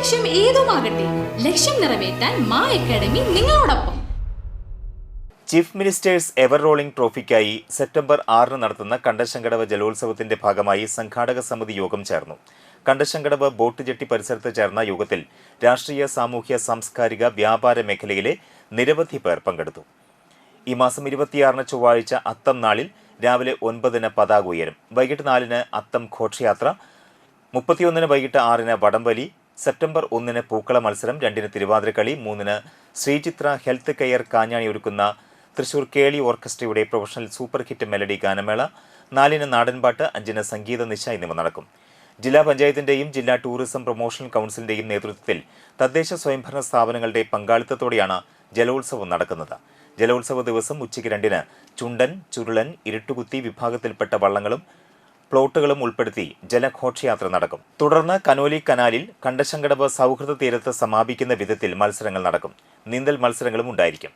ലക്ഷ്യം ഏതുമാകട്ടെ ലക്ഷ്യം നിറവേറ്റാൻ മാ അക്കാഡമി നിങ്ങളോടൊപ്പം. ചീഫ് മിനിസ്റ്റേഴ്സ് എവർ റോളിംഗ് ട്രോഫിക്കായി സെപ്റ്റംബർ ആറിന് നടത്തുന്ന കണ്ടശങ്കടവ് ജലോത്സവത്തിന്റെ ഭാഗമായി സംഘാടക സമിതി യോഗം ചേർന്നു. കണ്ടശങ്കടവ് ബോട്ട് ജെട്ടി പരിസരത്ത് ചേർന്ന യോഗത്തിൽ രാഷ്ട്രീയ സാമൂഹ്യ സാംസ്കാരിക വ്യാപാര മേഖലയിലെ നിരവധി പേർ പങ്കെടുത്തു. ഈ മാസം ഇരുപത്തിയാറിന് ചൊവ്വാഴ്ച അത്തം നാളിൽ രാവിലെ ഒൻപതിന് പതാക ഉയരും. വൈകിട്ട് നാലിന് അത്തം ഘോഷയാത്ര മുപ്പത്തിയൊന്നിന് വൈകിട്ട് ആറിന് വടംവലി സെപ്റ്റംബർ ഒന്നിന് പൂക്കള മത്സരം രണ്ടിന് തിരുവാതിരക്കളി മൂന്നിന് ശ്രീചിത്ര ഹെൽത്ത് കെയർ കാഞ്ഞാണി ഒരുക്കുന്ന Thrissur Keli orchestra professional super hit melody ഗാനമേള നാലിന് നാടൻപാട്ട് അഞ്ചിന് സംഗീത നിശ എന്നിവ നടക്കും. ജില്ലാ പഞ്ചായത്തിന്റെയും ജില്ലാ ടൂറിസം പ്രൊമോഷൻ കൗൺസിലിന്റെയും നേതൃത്വത്തിൽ തദ്ദേശ സ്വയംഭരണ സ്ഥാപനങ്ങളുടെ പങ്കാളിത്തത്തോടെയാണ് ജലോത്സവം നടക്കുന്നത്. ജലോത്സവ ദിവസം ഉച്ചയ്ക്ക് രണ്ടിന് ചുണ്ടൻ ചുരുളൻ ഇരുട്ടുകുത്തി വിഭാഗത്തിൽപ്പെട്ട വള്ളങ്ങളും പ്ലോട്ടുകളും ഉൾപ്പെടുത്തി ജലഘോഷയാത്ര നടക്കും. തുടർന്ന് കനോലി കനാലിൽ കണ്ടശങ്കടവ് സൗഹൃദ തീരത്ത് സമാപിക്കുന്ന വിധത്തിൽ മത്സരങ്ങൾ നടക്കും. നീന്തൽ മത്സരങ്ങളും ഉണ്ടായിരിക്കും.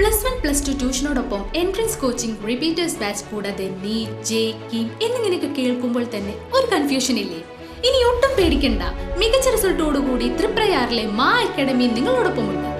പ്ലസ് വൺ പ്ലസ് ടു ട്യൂഷനോടൊപ്പം എൻട്രൻസ് കോച്ചിംഗ് റിപ്പീറ്റേഴ്സ് ബാച്ച് കൂടാതെ നീറ്റ് ജെ കീം എന്നിങ്ങനെയൊക്കെ കേൾക്കുമ്പോൾ തന്നെ ഒരു കൺഫ്യൂഷൻ ഇല്ലേ? ഇനി ഒട്ടും പേടിക്കണ്ട. മികച്ച റിസൾട്ടോടുകൂടി ത്രിപ്രയാറിലെ മാ അക്കാഡമി നിങ്ങളോടൊപ്പമുണ്ട്.